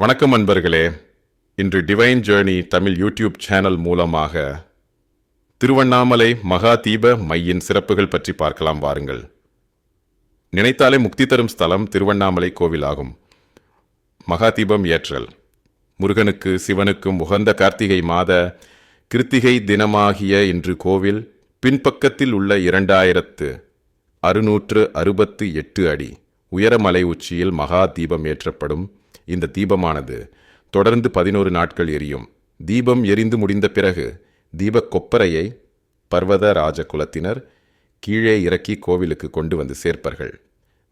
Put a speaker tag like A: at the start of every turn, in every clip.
A: வணக்கம் அன்பர்களே. இன்று divine journey Tamil YouTube channel மூலமாக திருவண்ணாமலை மகா தீப மையின் சிறப்புகள் பற்றி பார்க்கலாம் வாருங்கள். நினைத்தாலே முக்தி தரும் ஸ்தலம் திருவண்ணாமலை கோவிலாகும். மகா தீபம் ஏற்றல். முருகனுக்கு சிவனுக்கும் உகந்த கார்த்திகை மாத கிருத்திகை தினமாகிய இன்று கோவில் பின்பக்கத்தில் உள்ள இரண்டாயிரத்து அறுநூற்று அறுபத்து எட்டு அடி உயரமலை உச்சியில் மகா தீபம் ஏற்றப்படும். இந்த தீபமானது தொடர்ந்து பதினோரு நாட்கள் எரியும். தீபம் எரிந்து முடிந்த பிறகு தீபக் கொப்பரையை பர்வத ராஜ குலத்தினர் கீழே இறக்கி கோவிலுக்கு கொண்டு வந்து சேர்ப்பார்கள்.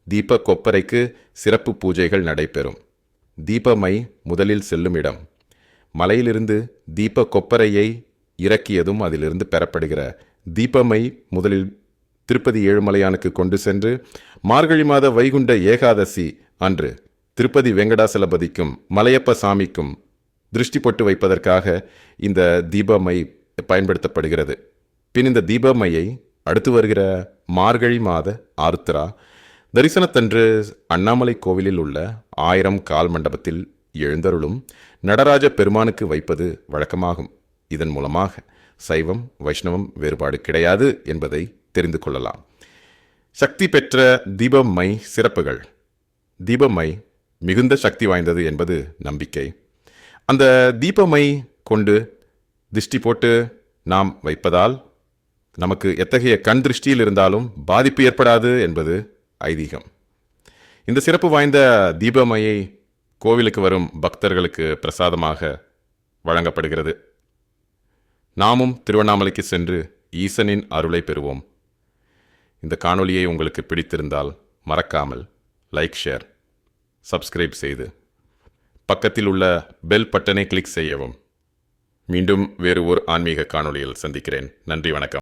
A: தீப கொப்பரைக்கு சிறப்பு பூஜைகள் நடைபெறும். தீபமை முதலில் செல்லும் இடம். மலையிலிருந்து தீப கொப்பரையை இறக்கியதும் அதிலிருந்து பெறப்படுகிற தீபமை முதலில் திருப்பதி ஏழுமலையானுக்கு கொண்டு சென்று மார்கழி மாத வைகுண்ட ஏகாதசி அன்று திருப்பதி வெங்கடாசலபதிக்கும் மலையப்ப சாமிக்கும் திருஷ்டி பொட்டு வைப்பதற்காக இந்த தீபமை பயன்படுத்தப்படுகிறது. பின் இந்த தீபமையை அடுத்து வருகிற மார்கழி மாத ஆருத்ரா தரிசனத்தன்று அண்ணாமலை கோவிலில் உள்ள ஆயிரம் கால் மண்டபத்தில் எழுந்தருளும் நடராஜ பெருமானுக்கு வைப்பது வழக்கமாகும். இதன் மூலமாக சைவம் வைஷ்ணவம் வேறுபாடு கிடையாது என்பதை தெரிந்து கொள்ளலாம். சக்தி பெற்ற தீபமை சிறப்புகள். தீபமை மிகுந்த சக்தி வாய்ந்தது என்பது நம்பிக்கை. அந்த தீபமை கொண்டு திஷ்டி போட்டு நாம் வைப்பதால் நமக்கு எத்தகைய கண் திருஷ்டியில் இருந்தாலும் பாதிப்பு ஏற்படாது என்பது ஐதீகம். இந்த சிறப்பு வாய்ந்த தீபமையை கோவிலுக்கு வரும் பக்தர்களுக்கு பிரசாதமாக வழங்கப்படுகிறது. நாமும் திருவண்ணாமலைக்கு சென்று ஈசனின் அருளை பெறுவோம். இந்த காணொளியை உங்களுக்கு பிடித்திருந்தால் மறக்காமல் லைக் ஷேர் சப்ஸ்கிரைப் செய்து. பக்கத்தில் உள்ள பெல் பட்டனை கிளிக் செய்யவும். மீண்டும் வேறு ஒரு ஆன்மீக காணொளியில் சந்திக்கிறேன். நன்றி வணக்கம்.